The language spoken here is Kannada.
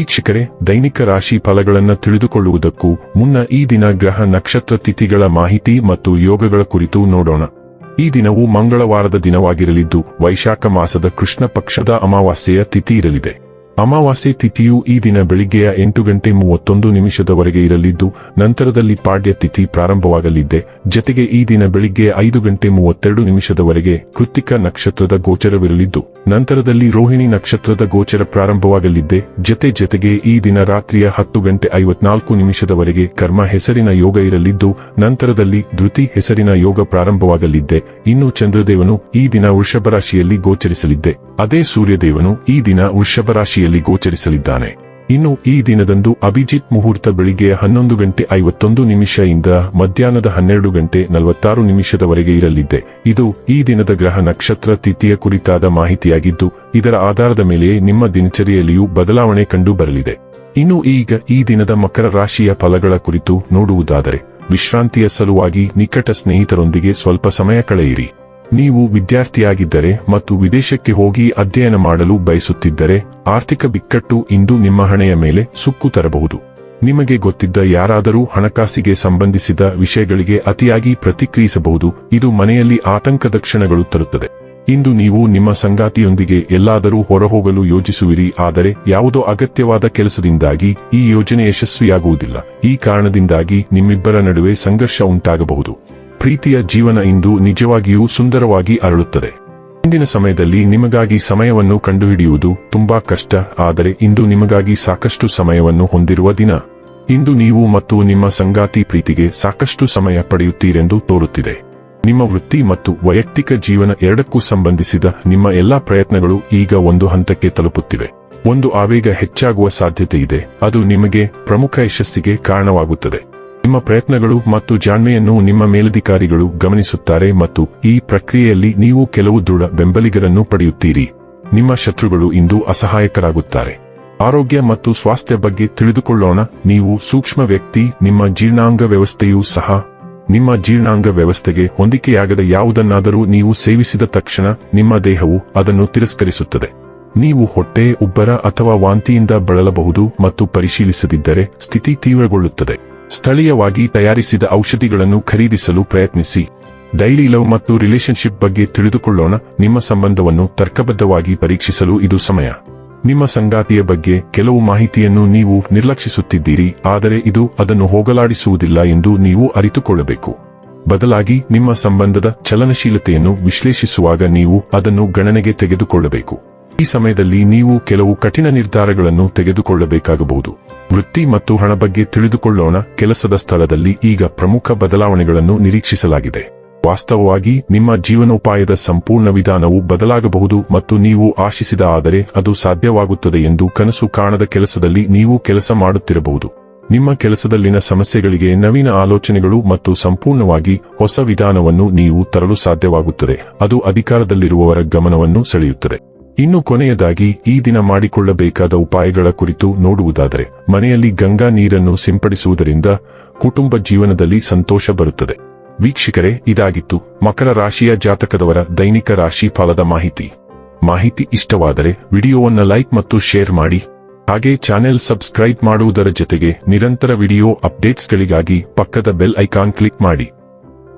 ವೀಕ್ಷಕರೇ, ದೈನಿಕ ರಾಶಿ ಫಲಗಳನ್ನು ತಿಳಿದುಕೊಳ್ಳುವುದಕ್ಕೂ ಮುನ್ನ ಈ ದಿನ ಗ್ರಹ ನಕ್ಷತ್ರ ತಿಥಿಗಳ ಮಾಹಿತಿ ಮತ್ತು ಯೋಗಗಳ ಕುರಿತು ನೋಡೋಣ. ಈ ದಿನವು ಮಂಗಳವಾರದ ದಿನವಾಗಿರಲಿದ್ದು, ವೈಶಾಖ ಮಾಸದ ಕೃಷ್ಣ ಪಕ್ಷದ ಅಮಾವಾಸ್ಯೆಯ ತಿಥಿ ಇರಲಿದೆ. ಅಮಾವಾಸ್ಯೆ ತಿಥಿಯು ಈ ದಿನ ಬೆಳಿಗ್ಗೆಯ ಎಂಟು ಗಂಟೆ ಮೂವತ್ತೊಂದು ನಿಮಿಷದವರೆಗೆ ಇರಲಿದ್ದು, ನಂತರದಲ್ಲಿ ಪಾಡ್ಯ ತಿಥಿ ಪ್ರಾರಂಭವಾಗಲಿದ್ದೆ. ಜತೆಗೆ ಈ ದಿನ ಬೆಳಿಗ್ಗೆ ಐದು ಗಂಟೆ ಮೂವತ್ತೆರಡು ನಿಮಿಷದವರೆಗೆ ಕೃತಿಕ ನಕ್ಷತ್ರದ ಗೋಚರವಿರಲಿದ್ದು, ನಂತರದಲ್ಲಿ ರೋಹಿಣಿ ನಕ್ಷತ್ರದ ಗೋಚರ ಪ್ರಾರಂಭವಾಗಲಿದ್ದೆ. ಜತೆ ಜತೆಗೆ ಈ ದಿನ ರಾತ್ರಿಯ ಹತ್ತು ಗಂಟೆ ಐವತ್ನಾಲ್ಕು ನಿಮಿಷದವರೆಗೆ ಕರ್ಮ ಹೆಸರಿನ ಯೋಗ ಇರಲಿದ್ದು, ನಂತರದಲ್ಲಿ ಧೃತಿ ಹೆಸರಿನ ಯೋಗ ಪ್ರಾರಂಭವಾಗಲಿದ್ದೆ. ಇನ್ನು ಚಂದ್ರದೇವನು ಈ ದಿನ ವೃಷಭ ರಾಶಿಯಲ್ಲಿ ಗೋಚರಿಸಲಿದ್ದೆ. ಅದೇ ಸೂರ್ಯದೇವನು ಈ ದಿನ ವೃಷಭ ರಾಶಿಯಲ್ಲಿ ಗೋಚರಿಸಲಿದ್ದಾನೆ. ಇನ್ನು ಈ ದಿನದಂದು ಅಭಿಜಿತ್ ಮುಹೂರ್ತ ಬೆಳಿಗ್ಗೆ ಹನ್ನೊಂದು ಗಂಟೆ ಐವತ್ತೊಂದು ನಿಮಿಷದಿಂದ ಮಧ್ಯಾಹ್ನದ ಹನ್ನೆರಡು ಗಂಟೆ ನಲವತ್ತಾರು ನಿಮಿಷದವರೆಗೆ ಇರಲಿದೆ ಇದು ಈ ದಿನದ ಗ್ರಹ ನಕ್ಷತ್ರ ತಿಥಿಯ ಕುರಿತಾದ ಮಾಹಿತಿಯಾಗಿದ್ದು, ಇದರ ಆಧಾರದ ಮೇಲೆ ನಿಮ್ಮ ದಿನಚರಿಯಲ್ಲಿಯೂ ಬದಲಾವಣೆ ಕಂಡು ಬರಲಿದೆ. ಇನ್ನು ಈಗ ಈ ದಿನದ ಮಕರ ರಾಶಿಯ ಫಲಗಳ ಕುರಿತು ನೋಡುವುದಾದರೆ, ವಿಶ್ರಾಂತಿಯ ಸಲುವಾಗಿ ನಿಕಟ ಸ್ನೇಹಿತರೊಂದಿಗೆ ಸ್ವಲ್ಪ ಸಮಯ ಕಳೆಯಿರಿ. ನೀವು ವಿದ್ಯಾರ್ಥಿಯಾಗಿದ್ದರೆ ಮತ್ತು ವಿದೇಶಕ್ಕೆ ಹೋಗಿ ಅಧ್ಯಯನ ಮಾಡಲು ಬಯಸುತ್ತಿದ್ದರೆ ಆರ್ಥಿಕ ಬಿಕ್ಕಟ್ಟು ಇಂದು ನಿಮ್ಮ ಹಣೆಯ ಮೇಲೆ ಸುಕ್ಕು ತರಬಹುದು. ನಿಮಗೆ ಗೊತ್ತಿದ್ದ ಯಾರಾದರೂ ಹಣಕಾಸಿಗೆ ಸಂಬಂಧಿಸಿದ ವಿಷಯಗಳಿಗೆ ಅತಿಯಾಗಿ ಪ್ರತಿಕ್ರಿಯಿಸಬಹುದು. ಇದು ಮನೆಯಲ್ಲಿ ಆತಂಕದ ಕ್ಷಣಗಳು ತರುತ್ತದೆ. ಇಂದು ನೀವು ನಿಮ್ಮ ಸಂಗಾತಿಯೊಂದಿಗೆ ಎಲ್ಲಾದರೂ ಹೊರಹೋಗಲು ಯೋಜಿಸುವಿರಿ ಆದರೆ ಯಾವುದೋ ಅಗತ್ಯವಾದ ಕೆಲಸದಿಂದಾಗಿ ಈ ಯೋಜನೆ ಯಶಸ್ವಿಯಾಗುವುದಿಲ್ಲ. ಈ ಕಾರಣದಿಂದಾಗಿ ನಿಮ್ಮಿಬ್ಬರ ನಡುವೆ ಸಂಘರ್ಷ ಉಂಟಾಗಬಹುದು. ಪ್ರೀತಿಯ ಜೀವನ ಇಂದು ನಿಜವಾಗಿಯೂ ಸುಂದರವಾಗಿ ಅರಳುತ್ತದೆ. ಇಂದಿನ ಸಮಯದಲ್ಲಿ ನಿಮಗಾಗಿ ಸಮಯವನ್ನು ಕಂಡುಹಿಡಿಯುವುದು ತುಂಬಾ ಕಷ್ಟ, ಆದರೆ ಇಂದು ನಿಮಗಾಗಿ ಸಾಕಷ್ಟು ಸಮಯವನ್ನು ಹೊಂದಿರುವ ದಿನ. ಇಂದು ನೀವು ಮತ್ತು ನಿಮ್ಮ ಸಂಗಾತಿ ಪ್ರೀತಿಗೆ ಸಾಕಷ್ಟು ಸಮಯ ಪಡೆಯುತ್ತೀರೆಂದು ತೋರುತ್ತಿದೆ. ನಿಮ್ಮ ವೃತ್ತಿ ಮತ್ತು ವೈಯಕ್ತಿಕ ಜೀವನ ಎರಡಕ್ಕೂ ಸಂಬಂಧಿಸಿದ ನಿಮ್ಮ ಎಲ್ಲಾ ಪ್ರಯತ್ನಗಳು ಈಗ ಒಂದು ಹಂತಕ್ಕೆ ತಲುಪುತ್ತಿವೆ. ಒಂದು ಆವೇಗ ಹೆಚ್ಚಾಗುವ ಸಾಧ್ಯತೆ ಇದೆ, ಅದು ನಿಮಗೆ ಪ್ರಮುಖ ಯಶಸ್ಸಿಗೆ ಕಾರಣವಾಗುತ್ತದೆ. ನಿಮ್ಮ ಪ್ರಯತ್ನಗಳು ಮತ್ತು ಜಾಣ್ಮೆಯನ್ನು ನಿಮ್ಮ ಮೇಲಧಿಕಾರಿಗಳು ಗಮನಿಸುತ್ತಾರೆ ಮತ್ತು ಈ ಪ್ರಕ್ರಿಯೆಯಲ್ಲಿ ನೀವು ಕೆಲವು ದೃಢ ಬೆಂಬಲಿಗರನ್ನು ಪಡೆಯುತ್ತೀರಿ. ನಿಮ್ಮ ಶತ್ರುಗಳು ಇಂದು ಅಸಹಾಯಕರಾಗುತ್ತಾರೆ. ಆರೋಗ್ಯ ಮತ್ತು ಸ್ವಾಸ್ಥ್ಯ ಬಗ್ಗೆ ತಿಳಿದುಕೊಳ್ಳೋಣ. ನೀವು ಸೂಕ್ಷ್ಮ ವ್ಯಕ್ತಿ, ನಿಮ್ಮ ಜೀರ್ಣಾಂಗ ವ್ಯವಸ್ಥೆಯೂ ಸಹ ನಿಮ್ಮ ಜೀರ್ಣಾಂಗ ವ್ಯವಸ್ಥೆಗೆ ಹೊಂದಿಕೆಯಾಗದ ಯಾವುದನ್ನಾದರೂ ನೀವು ಸೇವಿಸಿದ ತಕ್ಷಣ ನಿಮ್ಮ ದೇಹವು ಅದನ್ನು ತಿರಸ್ಕರಿಸುತ್ತದೆ. ನೀವು ಹೊಟ್ಟೆ, ಉಬ್ಬರ ಅಥವಾ ವಾಂತಿಯಿಂದ ಬಳಲಬಹುದು ಮತ್ತು ಪರಿಶೀಲಿಸದಿದ್ದರೆ ಸ್ಥಿತಿ ತೀವ್ರಗೊಳ್ಳುತ್ತದೆ. ಸ್ಥಳೀಯವಾಗಿ ತಯಾರಿಸಿದ ಔಷಧಿಗಳನ್ನು ಖರೀದಿಸಲು ಪ್ರಯತ್ನಿಸಿ. ಡೈಲಿ ಲವ್ ಮತ್ತು ರಿಲೇಶನ್ಶಿಪ್ ಬಗ್ಗೆ ತಿಳಿದುಕೊಳ್ಳೋಣ. ನಿಮ್ಮ ಸಂಬಂಧವನ್ನು ತರ್ಕಬದ್ಧವಾಗಿ ಪರೀಕ್ಷಿಸಲು ಇದು ಸಮಯ. ನಿಮ್ಮ ಸಂಗಾತಿಯ ಬಗ್ಗೆ ಕೆಲವು ಮಾಹಿತಿಯನ್ನು ನೀವು ನಿರ್ಲಕ್ಷಿಸುತ್ತಿದ್ದೀರಿ, ಆದರೆ ಇದು ಅದನ್ನು ಹೋಗಲಾಡಿಸುವುದಿಲ್ಲ ಎಂದು ನೀವು ಅರಿತುಕೊಳ್ಳಬೇಕು. ಬದಲಾಗಿ ನಿಮ್ಮ ಸಂಬಂಧದ ಚಲನಶೀಲತೆಯನ್ನು ವಿಶ್ಲೇಷಿಸುವಾಗ ನೀವು ಅದನ್ನು ಗಣನೆಗೆ ತೆಗೆದುಕೊಳ್ಳಬೇಕು. ಈ ಸಮಯದಲ್ಲಿ ನೀವು ಕೆಲವು ಕಠಿಣ ನಿರ್ಧಾರಗಳನ್ನು ತೆಗೆದುಕೊಳ್ಳಬೇಕಾಗಬಹುದು. ವೃತ್ತಿ ಮತ್ತು ಹಣ ಬಗ್ಗೆ ತಿಳಿದುಕೊಳ್ಳೋಣ. ಕೆಲಸದ ಸ್ಥಳದಲ್ಲಿ ಈಗ ಪ್ರಮುಖ ಬದಲಾವಣೆಗಳನ್ನು ನಿರೀಕ್ಷಿಸಲಾಗಿದೆ. ವಾಸ್ತವವಾಗಿ, ನಿಮ್ಮ ಜೀವನೋಪಾಯದ ಸಂಪೂರ್ಣ ವಿಧಾನವು ಬದಲಾಗಬಹುದು ಮತ್ತು ನೀವು ಆಶಿಸಿದ ಆದರೆ ಅದು ಸಾಧ್ಯವಾಗುತ್ತದೆ ಎಂದು ಕನಸು ಕಾಣದ ಕೆಲಸದಲ್ಲಿ ನೀವು ಕೆಲಸ ಮಾಡುತ್ತಿರಬಹುದು. ನಿಮ್ಮ ಕೆಲಸದಲ್ಲಿನ ಸಮಸ್ಯೆಗಳಿಗೆ ನವೀನ ಆಲೋಚನೆಗಳು ಮತ್ತು ಸಂಪೂರ್ಣವಾಗಿ ಹೊಸ ವಿಧಾನವನ್ನು ನೀವು ತರಲು ಸಾಧ್ಯವಾಗುತ್ತದೆ. ಅದು ಅಧಿಕಾರದಲ್ಲಿರುವವರ ಗಮನವನ್ನು ಸೆಳೆಯುತ್ತದೆ. ಇನ್ನು ಕೊನೆಯದಾಗಿ ಈ ದಿನ ಮಾಡಿಕೊಳ್ಳಬೇಕಾದ ಉಪಾಯಗಳ ಕುರಿತು ನೋಡುವುದಾದರೆ, ಮನೆಯಲ್ಲಿ ಗಂಗಾ ನೀರನ್ನು ಸಿಂಪಡಿಸುವುದರಿಂದ ಕುಟುಂಬ ಜೀವನದಲ್ಲಿ ಸಂತೋಷ ಬರುತ್ತದೆ. ವೀಕ್ಷಕರೇ, ಇದಾಗಿತ್ತು ಮಕರ ರಾಶಿಯ ಜಾತಕದವರ ದೈನಿಕ ರಾಶಿ ಫಲದ ಮಾಹಿತಿ. ಮಾಹಿತಿ ಇಷ್ಟವಾದರೆ ವಿಡಿಯೋವನ್ನು ಲೈಕ್ ಮತ್ತು ಶೇರ್ ಮಾಡಿ. ಹಾಗೆ ಚಾನೆಲ್ ಸಬ್ಸ್ಕ್ರೈಬ್ ಮಾಡುವುದರ ಜೊತೆಗೆ ನಿರಂತರ ವಿಡಿಯೋ ಅಪ್ಡೇಟ್ಸ್ಗಳಿಗಾಗಿ ಪಕ್ಕದ ಬೆಲ್ ಐಕಾನ್ ಕ್ಲಿಕ್ ಮಾಡಿ.